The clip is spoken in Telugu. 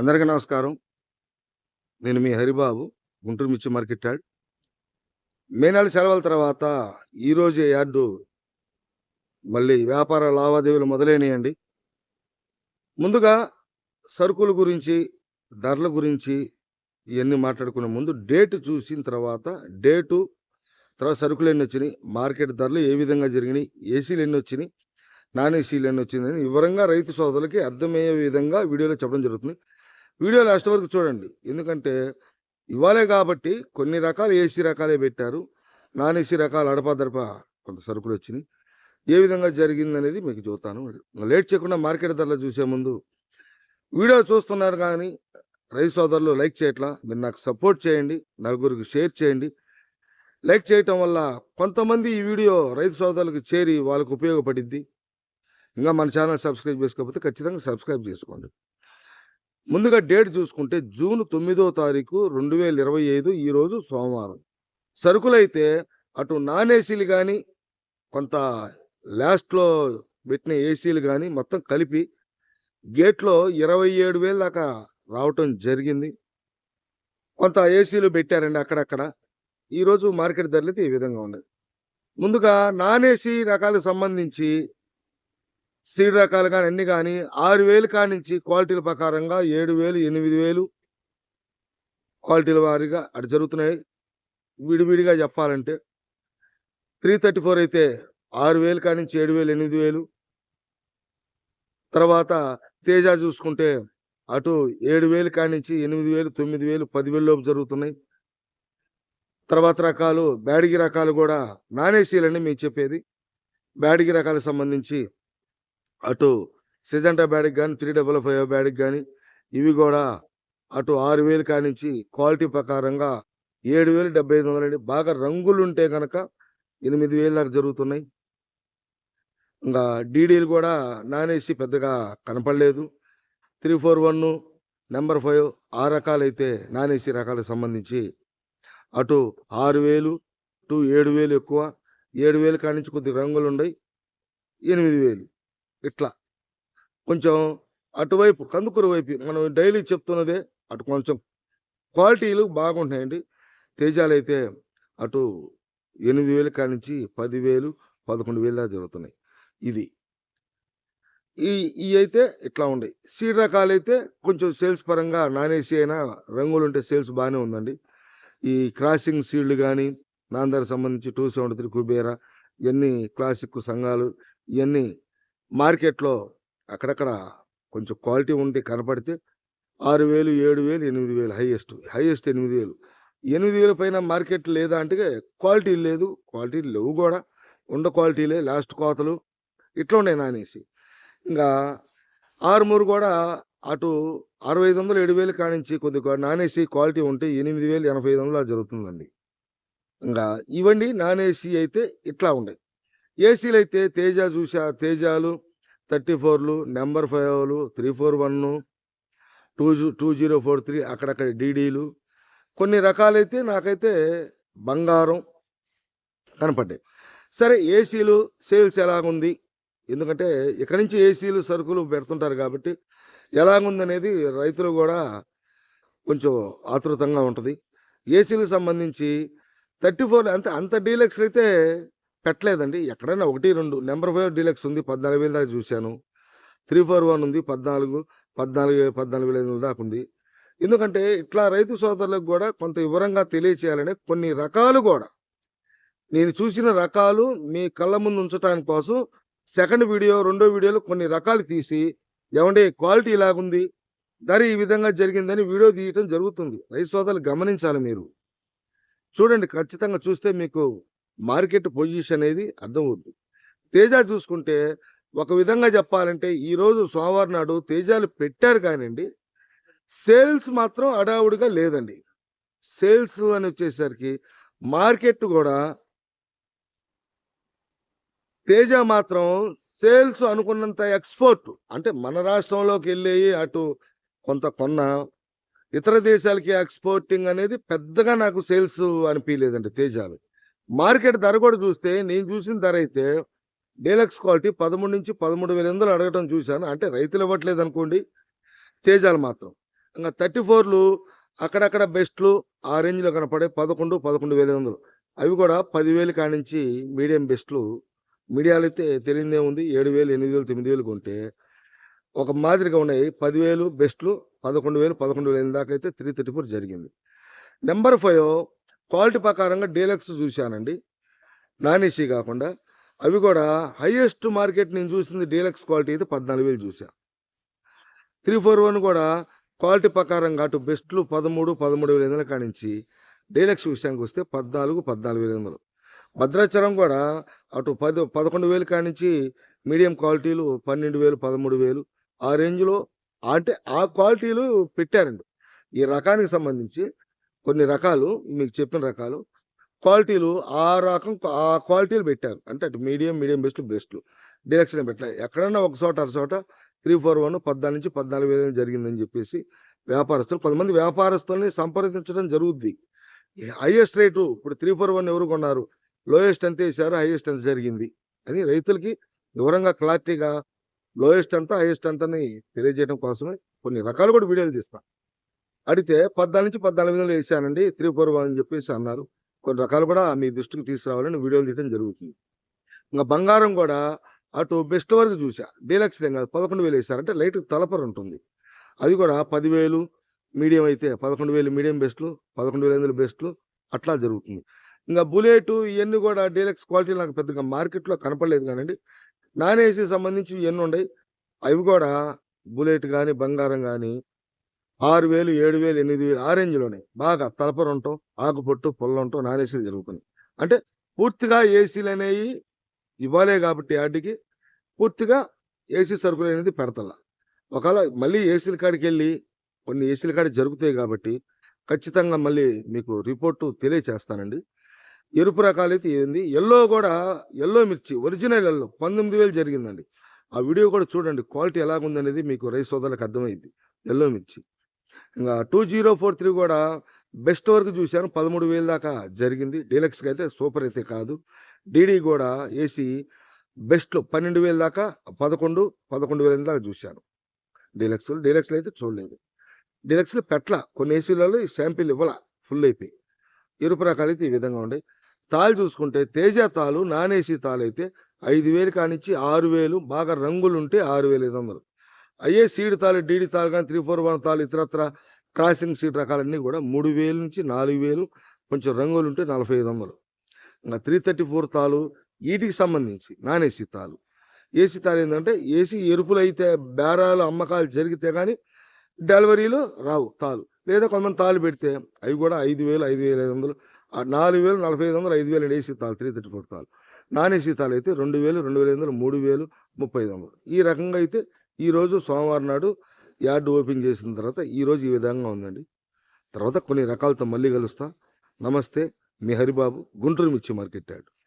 అందరికీ నమస్కారం. నేను మీ హరిబాబు గుంటూరు మిర్చి మార్కెట్ యార్డ్ మే నెల సెలవుల తర్వాత ఈరోజు యార్డు మళ్ళీ వ్యాపార లావాదేవీలు మొదలైనయండి. ముందుగా సరుకుల గురించి ధరల గురించి ఇవన్నీ మాట్లాడుకునే ముందు డేట్ చూసిన తర్వాత డేటు తర్వాత సరుకులు ఎన్ని వచ్చినాయి మార్కెట్ ధరలు ఏ విధంగా జరిగినాయి ఏసీలు ఎన్ని వచ్చినాయి నాన్ ఏసీలు ఎన్ని వచ్చిందని వివరంగా రైతు సోదరులకి అర్థమయ్యే విధంగా వీడియోలో చెప్పడం జరుగుతుంది. వీడియో లాస్ట్ వరకు చూడండి. ఎందుకంటే ఇవ్వాలే కాబట్టి కొన్ని రకాలు ఏసీ రకాలే పెట్టారు. నాన్ ఏసీ రకాలు అడపాదడప కొంత సరుకులు వచ్చినాయి. ఏ విధంగా జరిగింది అనేది మీకు చూస్తాను. లేట్ చేయకుండా మార్కెట్ ధరలు చూసే ముందు వీడియో చూస్తున్నారు కానీ రైతు సోదరులు లైక్ చేయట్లా. మీరు నాకు సపోర్ట్ చేయండి. నలుగురికి షేర్ చేయండి. లైక్ చేయటం వల్ల కొంతమంది ఈ వీడియో రైతు సోదరులకు చేరి వాళ్ళకు ఉపయోగపడిద్ది. ఇంకా మన ఛానల్ సబ్స్క్రైబ్ చేసుకోకపోతే ఖచ్చితంగా సబ్స్క్రైబ్ చేసుకోండి. ముందుగా డేట్ చూసుకుంటే జూన్ తొమ్మిదో తారీఖు రెండు వేల ఇరవై ఐదు ఈరోజు సోమవారం. సరుకులైతే అటు నాన్ ఏసీలు కానీ కొంత లాస్ట్లో పెట్టిన ఏసీలు కానీ మొత్తం కలిపి గేట్లో ఇరవై ఏడు వేలు దాకా రావటం జరిగింది. కొంత ఏసీలు పెట్టారండి అక్కడక్కడ. ఈరోజు మార్కెట్ ధరలు అయితే ఈ విధంగా ఉన్నది ముందుగా నాన్ ఏసీ రకాలకు సంబంధించి సీడ్ రకాలు కానీ అన్ని కానీ ఆరు వేలు కానించి క్వాలిటీల ప్రకారంగా ఏడు వేలు ఎనిమిది వేలు క్వాలిటీల వారీగా అటు జరుగుతున్నాయి. విడివిడిగా చెప్పాలంటే త్రీ థర్టీ ఫోర్ అయితే ఆరు వేలు కానించి ఏడు వేలు ఎనిమిది వేలు. తర్వాత తేజ చూసుకుంటే అటు ఏడు వేలు కానించి ఎనిమిది వేలు తొమ్మిది వేలు పదివేలు లోపు జరుగుతున్నాయి. తర్వాత రకాలు బ్యాడిగి రకాలు కూడా నాన్ ఏసీలని మీకు చెప్పేది. బ్యాడిగి రకాలకు సంబంధించి అటు సిజంటా బ్యాటిక్ కానీ త్రీ డబల్ ఫైవ్ బ్యాటిక్ కానీ ఇవి కూడా అటు ఆరు వేలు కానించి క్వాలిటీ ప్రకారంగా ఏడు వేలు డెబ్బై ఐదు వందలండి. బాగా రంగులు ఉంటే కనుక ఎనిమిది వేలు దాకా జరుగుతున్నాయి. ఇంకా డీడీలు కూడా నానేసి పెద్దగా కనపడలేదు. Three four one number five ఆ రకాలైతే నానేసి రకాలకు సంబంధించి అటు ఆరు వేలు టు ఏడు వేలు ఎక్కువ ఏడు వేలు కానించి కొద్ది రంగులు ఉన్నాయి ఎనిమిది వేలు. ఇట్లా. కొంచెం అటువైపు కందుకూరు వైపు మనం డైలీ చెప్తున్నదే అటు కొంచెం క్వాలిటీలు బాగుంటాయండి. తేజాలు అయితే అటు ఎనిమిది వేలు కానించి పదివేలు పదకొండు వేలు దాకా జరుగుతున్నాయి. ఇది. ఈ ఈ అయితే ఇట్లా ఉన్నాయి సీడ్ రకాలు అయితే కొంచెం సేల్స్ పరంగా నాన్ ఏసీ అయినా రంగులు ఉంటే సేల్స్ బాగానే ఉందండి. ఈ క్రాసింగ్ సీడ్లు కానీ నాందర్ సంబంధించి టూ సెవెంటీ త్రీ కుబేరా ఇవన్నీ క్లాసిక్ సంఘాలు ఇవన్నీ మార్కెట్లో అక్కడక్కడ కొంచెం క్వాలిటీ ఉండి కనపడితే ఆరు వేలు ఏడు వేలు ఎనిమిది వేలు హైయెస్ట్. హైయెస్ట్ ఎనిమిది వేలు ఎనిమిది వేల పైన మార్కెట్ లేదా అంటే క్వాలిటీ లేదు. క్వాలిటీ లేవు కూడా. ఉండ క్వాలిటీలే. లాస్ట్ కోతలు. ఇట్లా ఉన్నాయి నానేసి. ఇంకా ఆరుమూరు కూడా అటు అరవై ఐదు వందలు ఏడు వేలు కానించి కొద్దిగా నానేసి క్వాలిటీ ఉంటే ఎనిమిది వేలు ఎనభై ఐదు వందలు జరుగుతుందండి. ఇంకా ఇవండి నాన్ ఏసీ అయితే ఇట్లా ఉన్నాయి ఏసీలు అయితే తేజ చూసా తేజాలు థర్టీ ఫోర్లు number ఫైవ్లు three four one two two zero four three అక్కడక్కడ డీడీలు. కొన్ని రకాలైతే నాకైతే బంగారం కనపడ్డాయి. సరే ఏసీలు సేల్స్ ఎలాగుంది? ఎందుకంటే ఇక్కడి నుంచి ఏసీలు సరుకులు పెడుతుంటారు కాబట్టి ఎలాగుందనేది రైతులు కూడా కొంచెం ఆతృతంగా ఉంటుంది. ఏసీలకు సంబంధించి థర్టీ ఫోర్ అంత అంత డీలక్స్ అయితే పెట్టలేదండి. ఎక్కడైనా ఒకటి రెండు. నెంబర్ ఫైవ్ డీలక్స్ ఉంది పద్నాలుగు వేలు దాకా చూశాను. త్రీ ఫోర్ వన్ ఉంది పద్నాలుగు పద్నాలుగు పద్నాలుగు వేల ఐదు వందల దాకా ఉంది. ఎందుకంటే ఇట్లా రైతు సోదరులకు కూడా కొంత వివరంగా తెలియచేయాలని కొన్ని రకాలు కూడా. నేను చూసిన రకాలు మీ కళ్ళ ముందు ఉంచడానికి కోసం సెకండ్ వీడియో రెండో వీడియోలో కొన్ని రకాలు తీసి ఏమంటే క్వాలిటీ ఇలాగుంది ధర ఈ విధంగా జరిగిందని వీడియో తీయటం జరుగుతుంది. రైతు సోదరులు గమనించాలి మీరు. చూడండి ఖచ్చితంగా చూస్తే మీకు మార్కెట్ పొజిషన్ అనేది అర్థమవుతుంది తేజ చూసుకుంటే ఒక విధంగా చెప్పాలంటే ఈరోజు సోమవారం నాడు తేజాలు పెట్టారు కానివ్వండి సేల్స్ మాత్రం అడావుడిగా లేదండి. సేల్స్ అని వచ్చేసరికి మార్కెట్ కూడా తేజ మాత్రం సేల్స్ అనుకున్నంత ఎక్స్పోర్ట్ అంటే మన రాష్ట్రంలోకి వెళ్ళేవి అటు కొంత కొన్న ఇతర దేశాలకి ఎక్స్పోర్టింగ్ అనేది పెద్దగా నాకు సేల్స్ అనిపించలేదండి తేజాలు మార్కెట్ ధర కూడా చూస్తే నేను చూసిన ధర అయితే డీలక్స్ క్వాలిటీ పదమూడు నుంచి పదమూడు వేల వందలు అడగటం చూశాను. అంటే రైతులు ఇవ్వట్లేదు అనుకోండి తేజాలు మాత్రం. ఇంకా థర్టీ ఫోర్లు అక్కడక్కడ బెస్ట్లు ఆ రేంజ్లో కనపడే పదకొండు పదకొండు వేల వందలు. అవి కూడా పదివేలు కానించి మీడియం బెస్ట్లు. మీడియాలో అయితే తెలియదే ఉంది ఏడు వేలు ఎనిమిది వేలు తొమ్మిది వేలు కొంటే. ఒక మాదిరిగా ఉన్నాయి పదివేలు బెస్ట్లు పదకొండు వేలు పదకొండు వేల దాకా అయితే త్రీ థర్టీ ఫోర్ జరిగింది. నెంబర్ ఫైవ్ క్వాలిటీ ప్రకారంగా డీలక్స్ చూశానండి. నాన్ ఏసీ కాకుండా. అవి కూడా హైయెస్ట్ మార్కెట్ నేను చూసింది డీలక్స్ క్వాలిటీ అయితే పద్నాలుగు వేలు చూసా త్రీ ఫోర్ వన్ కూడా క్వాలిటీ ప్రకారంగా అటు బెస్ట్లు పదమూడు పదమూడు వేల ఎనిమిది వందల కానించి డీలక్స్ విషయానికి వస్తే పద్నాలుగు పద్నాలుగు వేల ఎనిమిది వందలు భద్రాచలం కూడా అటు పది పదకొండు వేలు కానించి మీడియం క్వాలిటీలు పన్నెండు వేలు పదమూడు వేలు ఆ రేంజ్లో. అంటే ఆ క్వాలిటీలు పెట్టారండి. ఈ రకానికి సంబంధించి కొన్ని రకాలు మీకు చెప్పిన రకాలు. క్వాలిటీలు ఆ రకం ఆ క్వాలిటీలు పెట్టారు. అంటే అటు medium medium best best direction పెట్టారు ఎక్కడన్నా ఒక చోట అర చోట త్రీ ఫోర్ వన్ పద్నాలుగు నుంచి పద్నాలుగు వేలు జరిగిందని చెప్పేసి వ్యాపారస్తులు కొంతమంది వ్యాపారస్తుల్ని సంప్రదించడం జరుగుద్ది. హైయెస్ట్ రేటు ఇప్పుడు త్రీ ఫోర్ వన్ ఎవరు కొన్నారు? లోయెస్ట్ ఎంత వేశారు? హైయెస్ట్ ఎంత జరిగింది? అని రైతులకి వివరంగా క్లారిటీగా లోయెస్ట్ ఎంత హైయెస్ట్ ఎంత అని తెలియజేయడం కోసమే కొన్ని రకాలు కూడా వీడియోలు తీస్తాను అడిగితే పద్నాలుగు నుంచి పద్నాలుగు వేలు వేసానండి త్రీ ఫోర్ వన్ అని చెప్పేసి అన్నారు. కొన్ని రకాలు కూడా మీ దృష్టికి తీసుకురావాలని వీడియోలు తీయడం జరుగుతుంది. ఇంకా బంగారం కూడా అటు బెస్ట్ వరకు చూసా. డీలక్స్ ఏం కాదు పదకొండు వేలు వేసారంటే లైట్ తలపర ఉంటుంది. అది కూడా పదివేలు మీడియం అయితే పదకొండు వేలు మీడియం బెస్ట్లు పదకొండు వేల ఎనిమిది బెస్ట్లు అట్లా జరుగుతుంది. ఇంకా బుల్లెట్ ఇవన్నీ కూడా డీలక్స్ క్వాలిటీ నాకు పెద్దగా మార్కెట్లో కనపడలేదు కానండి. నాన్ ఏసీ సంబంధించి ఇవన్నీ ఉన్నాయి. అవి కూడా బుల్లెట్ కానీ బంగారం కానీ ఆరు వేలు ఏడు వేలు ఎనిమిది వేలు ఆ రేంజ్లోనే. బాగా తలపర ఆకుపొట్టు పొల్ల నానేసేది జరుగుతుంది. అంటే పూర్తిగా ఏసీలు అనేవి ఇవ్వాలే కాబట్టి ఆటికి పూర్తిగా ఏసీ సరుకులు అనేది పెడతల ఒకవేళ మళ్ళీ ఏసీల కాడికి వెళ్ళి కొన్ని ఏసీల కాడ జరుగుతాయి కాబట్టి ఖచ్చితంగా మళ్ళీ మీకు రిపోర్టు తెలియచేస్తానండి. ఎరుపు రకాలైతే ఏంది? ఎల్లో కూడా ఎల్లో మిర్చి ఒరిజినల్ ఎల్లో పంతొమ్మిది వేలు జరిగిందండి. ఆ వీడియో కూడా చూడండి క్వాలిటీ ఎలాగుందనేది మీకు రైస్ సోదరులకు అర్థమైంది ఎల్లో మిర్చి. ఇంకా టూ జీరో ఫోర్ త్రీ కూడా బెస్ట్ వరకు చూశాను. పదమూడు వేలు దాకా జరిగింది. డీలక్స్కి అయితే సూపర్ అయితే కాదు. డీడీ కూడా ఏసీ బెస్ట్లో పన్నెండు వేల దాకా పదకొండు పదకొండు వేల దాకా చూశాను. డీలక్స్ డీలక్స్లో అయితే చూడలేదు. డీలక్స్లో పెట్ల కొన్ని ఏసీలలో శాంపిల్ ఇవ్వాల. ఫుల్ అయిపోయి. ఎరుపు రకాలు అయితే ఈ విధంగా ఉన్నాయి తాళ్ళు చూసుకుంటే తేజ తాలు నాన్ ఏసీ తాలు అయితే ఐదు వేలు కానిచ్చి ఆరు వేలు. బాగా రంగులు ఉంటే ఆరు వేలు ఐదు వందలు. అయ్యే సీడ్ తాలు డీడీ తాలు కానీ త్రీ ఫోర్ వన్ తాలు ఇతరత్ర క్రాసింగ్ సీడ్ రకాలన్నీ కూడా మూడు వేలు నుంచి నాలుగు వేలు కొంచెం రంగులు ఉంటే నలభై ఐదు వందలు. ఇంకా త్రీ థర్టీ ఫోర్ తాలు వీటికి సంబంధించి నాన్ ఏసీ తాలు. ఏసీ తాలు ఏంటంటే ఏసీ ఎరుపులు అయితే బేరాలు అమ్మకాలు జరిగితే కానీ డెలివరీలు రావు తాలు. లేదా కొంతమంది తాలు పెడితే అవి కూడా ఐదు వేలు ఐదు వేల ఐదు వందలు నాలుగు వేలు నలభై ఐదు వందలు ఐదు వేలు ఏసీ తాలు త్రీ థర్టీ ఫోర్ తాలు. నాన్ ఏసీ తాలు అయితే రెండు వేలు రెండు వేల ఐదు వందలు మూడు వేలు ముప్పై ఐదు వందలు. ఈ రకంగా అయితే ఈరోజు సోమవారం నాడు యార్డు ఓపెన్ చేసిన తర్వాత ఈరోజు ఈ విధంగా ఉందండి. తర్వాత కొన్ని రకాలతో మళ్ళీ కలుస్తా. నమస్తే మీ హరిబాబు గుంటూరు మిర్చి మార్కెట్ యార్డ్.